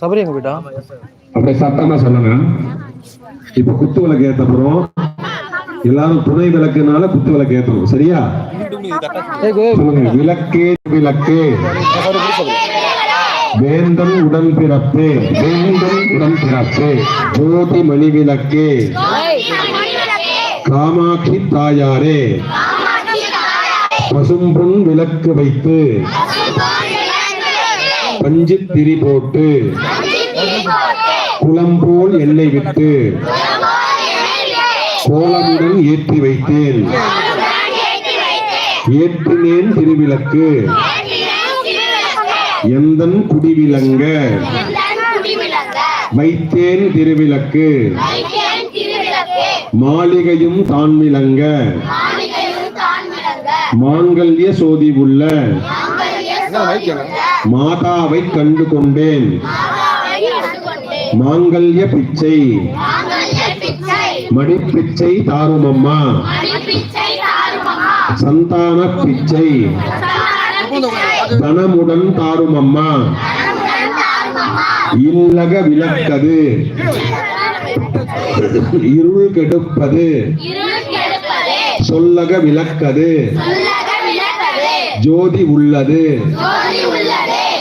சபரி எங்க போயிட்டா அப்படியே சத்தமா சொல்லுங்க. இப்ப குத்து விளக்கு ஏத்த போறோம் எல்லாரும் துணை விளக்குனால குத்து விளக்கு ஏத்தணும் சரியா? விளக்கே விளக்கு. வேந்தன் உடன் பிறப்பு. வேந்தன் உடன் பிறப்பு. ஜோதி மணி விளக்கு. காமாட்சி தாயாரே. பசும்பொன் விளக்கு வைத்து பஞ்சு திரி போட்டு குளம்போல் எண்ணெய் விட்டு கோலமுடன் ஏற்றி வைத்தேன். ஏற்றினேன் திருவிளக்கு. எந்தன் குடிவிலங்க வைத்தேன் திருவிளக்கு. மாளிகையும் தான் விளங்க மாங்கல்ய சோதி உள்ள மாதாவை கண்டு கொண்டேன் மாங்கல்ய பிச்சை. மடிப்பிச்சை தாருமம்மா. சந்தான பிச்சை. தனமுடன் தாருமம்மா. இல்லக விளக்கது. இருள் கெடுப்பது. சொல்லக விளக்கது. ஜோதி உள்ளது.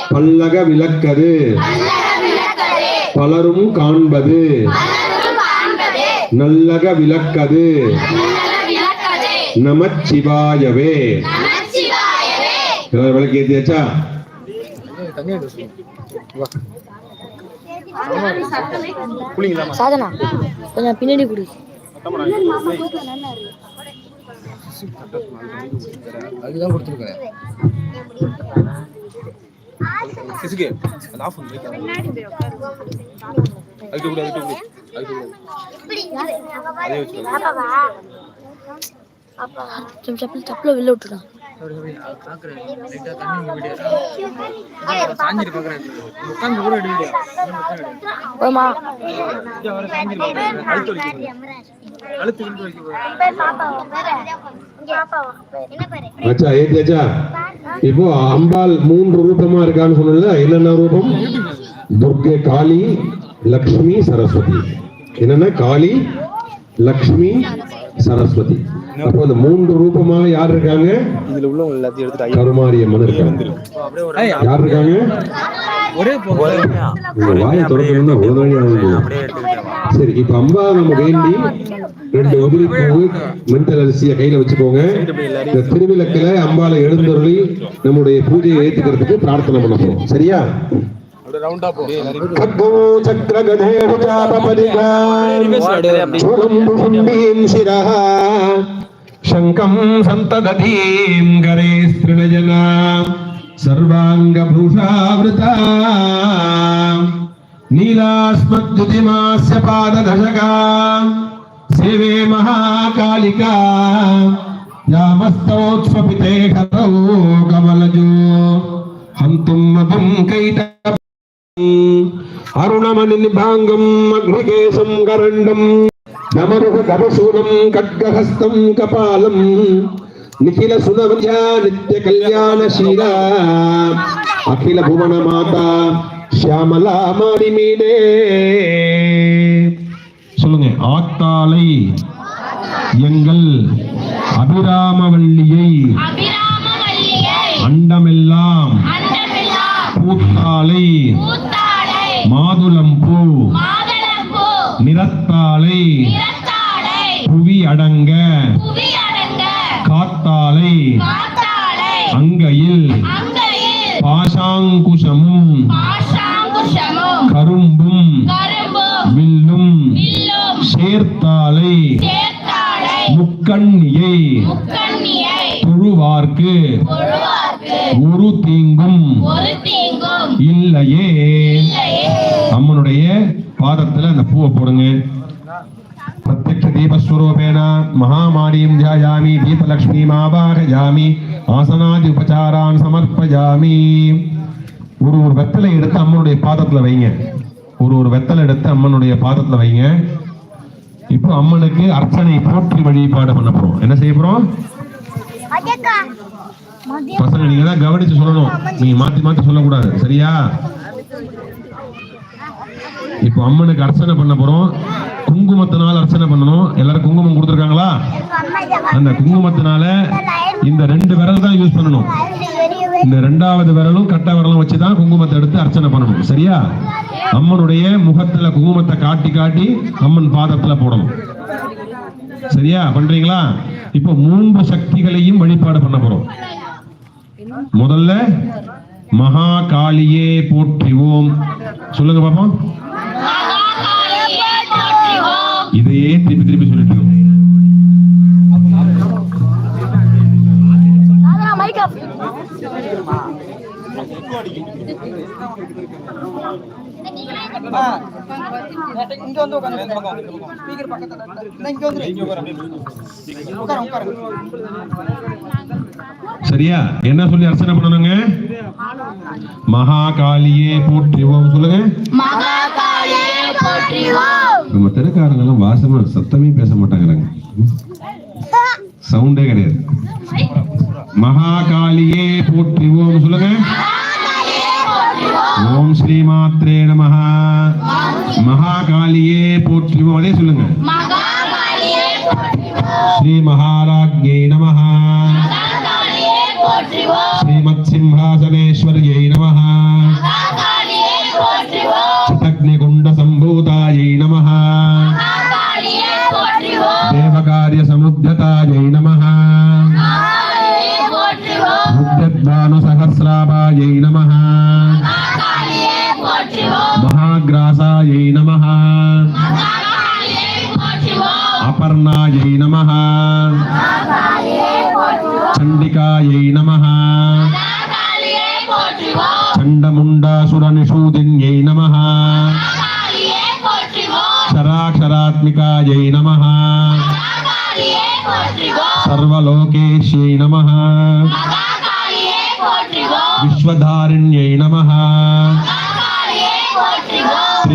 பல்லக விளக்கது. பலரும் காண்பது. நல்லக விளக்கது. நமச்சிவாயவே. எல்லாரும் விளக்கு ஏத்தியாச்சா? சாதனா கொஞ்சம் பின்னாடி கொடு. அதுதான் கொடுத்துருக்கேன் சிசுகே அந்த ஆஃப் பண்ணி அதுக்கு கூட அதுக்கு கூட அதுக்கு கூட அதே வச்சுக்கோ. செப்பல் செப்பல் செப்பல வெளில சாஞ்சிட்டு உட்காந்து கூட எடுக்க வைக்க இப்போ அம்பாள் மூன்று ரூபமா இருக்கான்னு சொன்னல என்னென்ன ரூபம்? துர்கை காளி லக்ஷ்மி சரஸ்வதி. என்னன்னா? காளி லக்ஷ்மி சரஸ்வதி. அப்போ இந்த மூன்று ரூபமாக யார் இருக்காங்க? இதுல உள்ள எல்லாத்தையும் எடுத்துட்டு கருமாரியம்மன் இருக்காங்க. யார் இருக்காங்க? ஒரே வாயை திறக்கணும்னா சரி இப்ப அம்பா நம்ம வேண்டி ரெண்டு உதிரி பூவு மஞ்சள் அரிசியை கையில வச்சுக்கோங்க. இந்த திருவிளக்குல அம்பால எழுந்தருளி நம்முடைய பூஜையை ஏத்துக்கிறதுக்கு பிரார்த்தனை பண்ண போறோம். சரியா? அப்படியே శంఖం సంతదీం గరే సృణజనా సర్వాంగభూషావృత నీలాస్మద్యుతిమాస్య పాదదశకా సేవే మహాకాళికా యామస్తోత్స్వపితే హరౌ కమలజో హంతుం మభం కైట అరుణమణి నిభాంగం అగ్నికేశం కరండం நமருக கபசூலம் கட்கஹஸ்தம் கபாலம். நிகில சுனவன்யா நித்ய கல்யாண சீலா அகில புவன மாதா ஷியாமலா மாறி சொல்லுங்க ஆத்தாலை எங்கள் அபிராமவல்லியை அண்டமெல்லாம் பூத்தாலை மாதுளம்பூ நிறத்தாளை புவி அடங்க காத்தாளை அங்கையில் பாசாங்குஷமும் கரும்பும் வில்லும் சேர்த்தாளை முக்கண்ணியை தொழுவார்க்கு ஒரு தீங்கும் பூவை போடுங்க. ஒரு வெத்தலை எடுத்து அம்மனுடைய பாதத்தில் வைங்க. இப்போ அம்மனுக்கு அர்ச்சனை போற்றி வழிபாடு பண்ண போறோம். என்ன செய்ய போறோம்? பசங்க நீங்க கவனிச்சு சொல்லணும். நீங்க மாத்தி மாத்தி சொல்லக்கூடாது. சரியா? இப்போ அம்மனுக்கு அர்ச்சனை பண்ண போறோம். குங்குமத்தினால அர்ச்சனை பண்ணணும். எல்லாரும் குங்குமம் கொடுத்துருக்காங்களா? அந்த குங்குமத்தினால இந்த ரெண்டு விரல் தான் யூஸ் பண்ணணும். இந்த ரெண்டாவது விரலும் கட்ட விரலும் வச்சு தான் குங்குமத்தை எடுத்து அர்ச்சனை பண்ணணும். சரியா? அம்மனுடைய முகத்துல குங்குமத்தை காட்டி காட்டி அம்மன் பாதத்துல போடணும். சரியா? பண்றீங்களா? இப்போ மூன்று சக்திகளையும் வழிபாடு பண்ண போறோம். முதல்ல மகா காளியே போற்றிவோம் சொல்லுங்க பாப்போம். இதையே திருப்பி திருப்பி சொல்லிட்டு இருக்கோம் இங்க வந்து ஸ்பீக்கர் பக்கத்துல இங்க வந்து சரியா? என்ன சொல்லி அர்ச்சனை பண்ணணுங்க? மகா காளியே போற்றிவோம். சொல்லுங்க. நம்ம தெருக்காரங்க எல்லாம் வாசமா சத்தமே பேச மாட்டாங்கிறாங்க. சவுண்டே கிடையாது.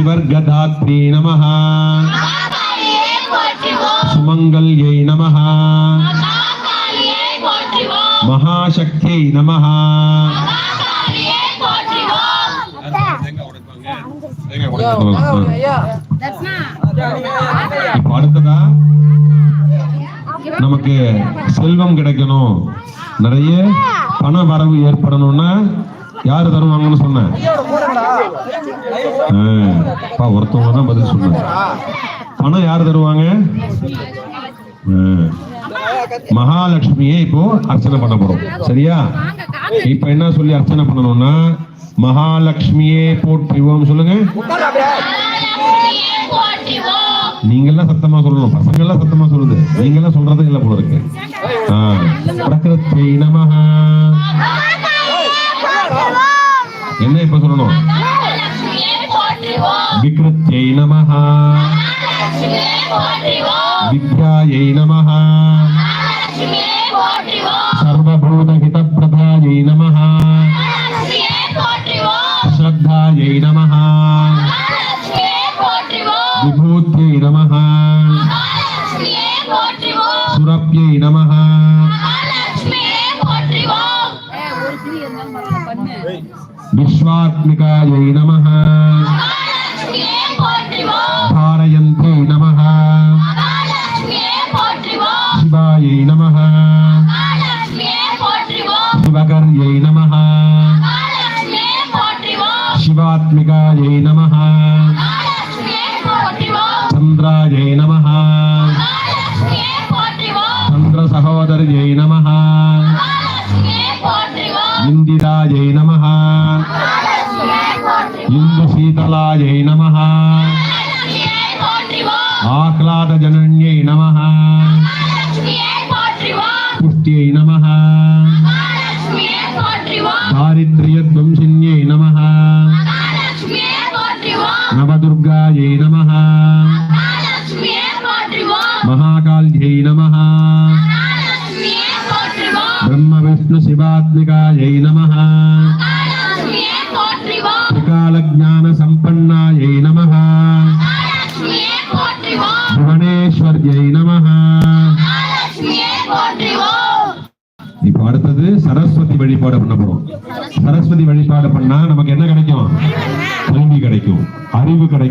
ஸ்ரீவர்கதாத்ரே நம சுமங்கல்யை நம மகாசக்தியை நம அடுத்ததா? நமக்கு செல்வம் கிடைக்கணும். நிறைய பண வரவு ஏற்படணும்னா யாரு தருவாங்கன்னு சொன்ன? ஆ, அப்பா ஒருத்தவங்க தான் பதில் சொன்னாங்க. பணம் யார் தருவாங்க? ஆ, மகாலட்சுமியை இப்போ அர்ச்சனை பண்ண போறோம். சரியா? இப்ப என்ன சொல்லி அர்ச்சனை பண்ணணும்னா மகாலட்சுமியே போற்றிவோம். சொல்லுங்க. நீங்க எல்லாம் சத்தமா சொல்லணும். பசங்க எல்லாம் சத்தமா சொல்லுது. நீங்க எல்லாம் சொல்றது இல்ல போல இருக்கு. ஆ, பிரகிருத்தை நமஹ. என்ன இப்ப சொல்லணும்? விக்ருத்யை நமஹ வித்யாயை நமஹ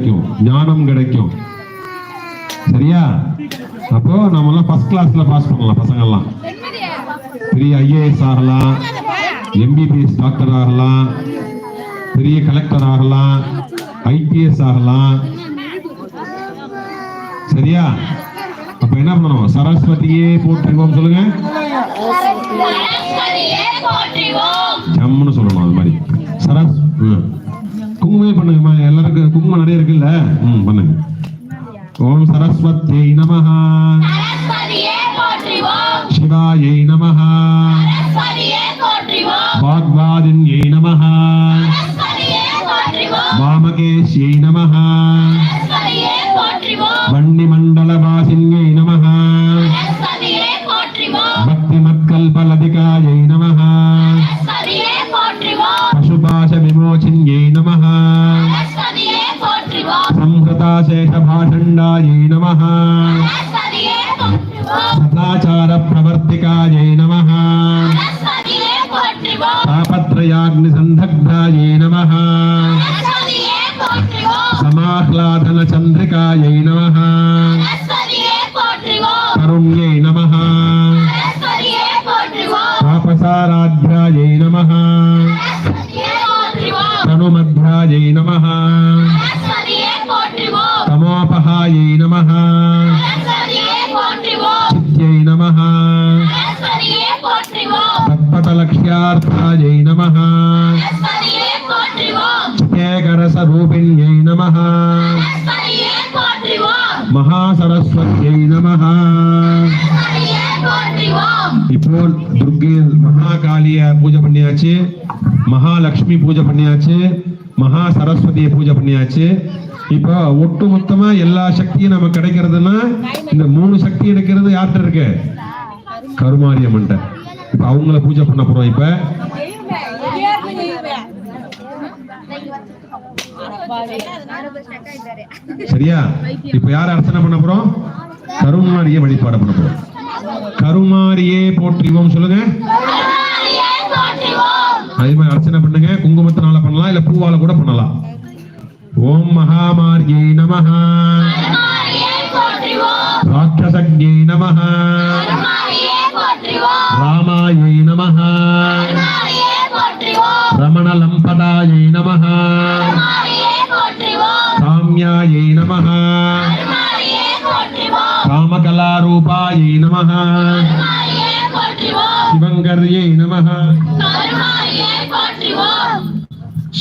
கிடைக்கும். ஞானம் கிடைக்கும். சரியா? அப்போ நம்ம எல்லாம் ஃபர்ஸ்ட் கிளாஸ்ல பாஸ் பண்ணலாம் பசங்க எல்லாம் பெரிய ஐஏஎஸ் ஆகலாம். எம்பிபிஎஸ் டாக்டர் ஆகலாம். பெரிய கலெக்டர் ஆகலாம். ஐபிஎஸ் ஆகலாம். சரியா? அப்ப என்ன பண்ணணும்? சரஸ்வதியே போற்றுவோம் சொல்லுங்க. ஜம்முன்னு சொல்லணும் அது மாதிரி சரஸ் ம். குங்குமமே பண்ணுங்கம்மா எல்லாருக்கும் குங்குமம் நிறைய இருக்குல்ல? ம் பண்ணுங்க. ஓம் சரஸ்வத்யை நமஹா. விளையாடுன்னு வியாசரூபிணியை நம மகா சரஸ்வதியை நம இப்போ துர்கே மகாகாலிய பூஜை பண்ணியாச்சு. மகாலட்சுமி பூஜை பண்ணியாச்சு. மகா சரஸ்வதியை பூஜை பண்ணியாச்சு. இப்போ ஒட்டு மொத்தமா எல்லா சக்தியும் நம்ம கிடைக்கிறதுன்னா இந்த மூணு சக்தி எடுக்கிறது யார்கிட்ட இருக்கு? கருமாரியம்மன் இப்ப அவங்கள பூஜை பண்ண போறோம் இப்ப. சரியா? இப்ப யார் அர்ச்சனை பண்ண போறோம்? கருமாரியை வழிபாடு பண்ண போறோம். கருமாரியே போற்றிவோம் சொல்லுங்க. அதே மாதிரி அர்ச்சனை பண்ணுங்க? குங்குமத்தினால பண்ணலாம் இல்ல பூவால கூட பண்ணலாம். ஓம் மகாமாரியை நமஹ. ராட்சசக்ஞை நமஹ. ராமாயை நமஹ. ரமணலம்பதாயை நமஹ. காமியாயை நமஹ. காமகலாரூபாயை நமஹ. சிவங்கர்யை நமஹ.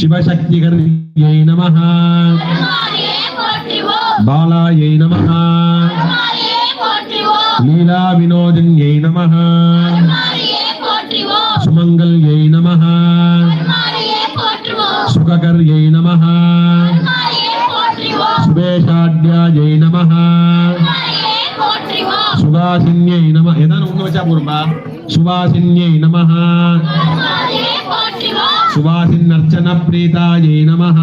சிவசக்திகர்யை நமஹ. பாலாயை நமஹ. சுபாசின்யை நமஹ சுபாசின்னர்ச்சன பிரீதாயை நமஹ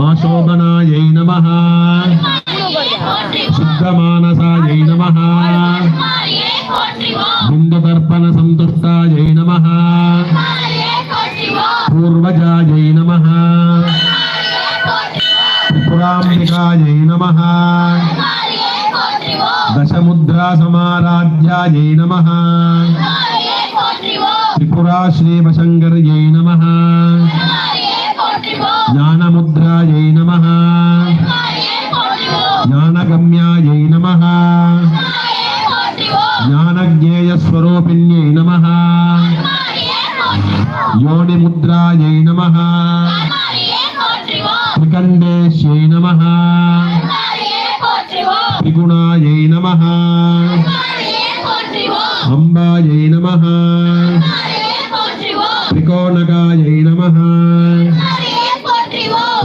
ஆசோபனாயை நமஹ शङ्करयै नमः।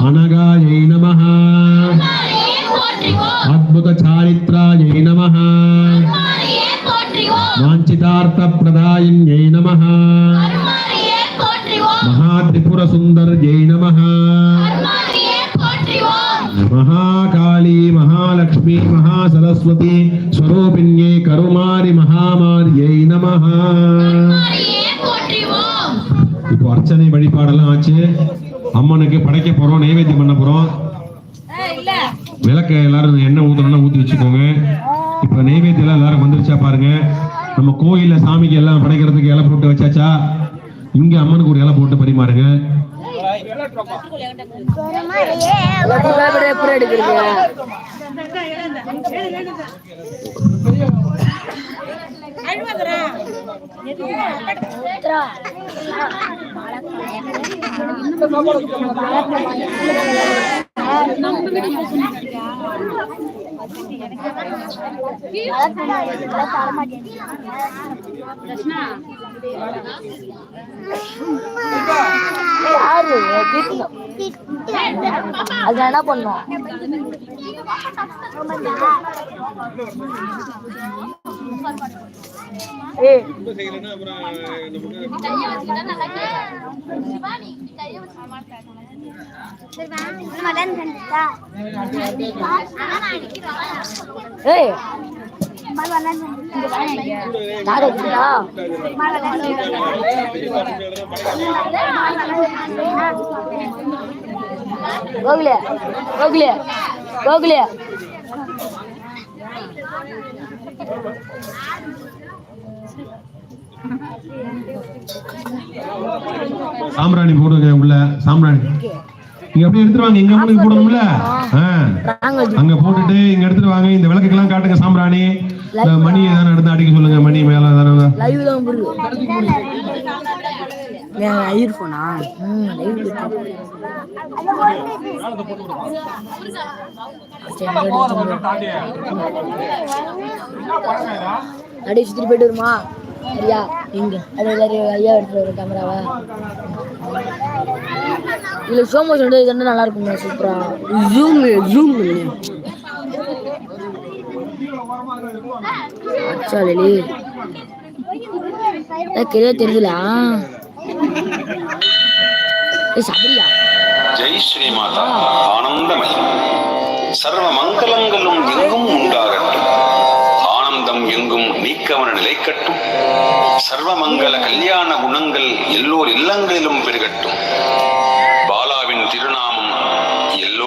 Anagaya வச்சுக்கோங்க. இப்ப நைவேத்தியம் எல்லாம் எல்லாரும் வந்துருச்சா பாருங்க. நம்ம கோயிலில் சாமிக்கு எல்லாம் படைக்கிறதுக்கு இலை போட்டு வச்சாச்சா? இங்க அம்மனுக்கு ஒரு இலை போட்டு பரிமாறுங்க. நம்ம யாரு அது என்ன பண்ணும் ஏய் ஏய் யாரு வச்சுடா சாம்பிராணி போடுங்க உள்ள சாம்பிராணி. இங்க அப்படியே எடுத்துட்டு வாங்க எங்க அம்மனுக்கு போடணும்ல? அங்க போட்டுட்டு இங்க எடுத்துட்டு வாங்க இந்த விளக்குக்கெல்லாம் காட்டுங்க சாம்பிராணி. மணி ஏதாவது எடுத்து அடிக்க சொல்லுங்க மணி மேல ஏதாவது அப்படியே சுத்திட்டு போயிட்டு வருமா? ஐயா இங்க அது எல்லாரும் ஐயா எடுத்துட்டு வர கேமராவை இதுல ஸ்லோ மோஷன் வந்து இது நல்லா இருக்குங்க சூப்பரா ஜூம் ஜூம் அச்சா லலி. கிரியா தெரியுதுல ஏய் சபரியா? ஜெய் ஸ்ரீமாதா ஆனந்தமயி சர்வ மங்களங்களும் கவன நிலை கட்டும் சர்வமங்கல கல்யாண குணங்கள் எல்லோர் இல்லங்களிலும் பெருகட்டும் பாலாவின் திருநாமம் எல்லோ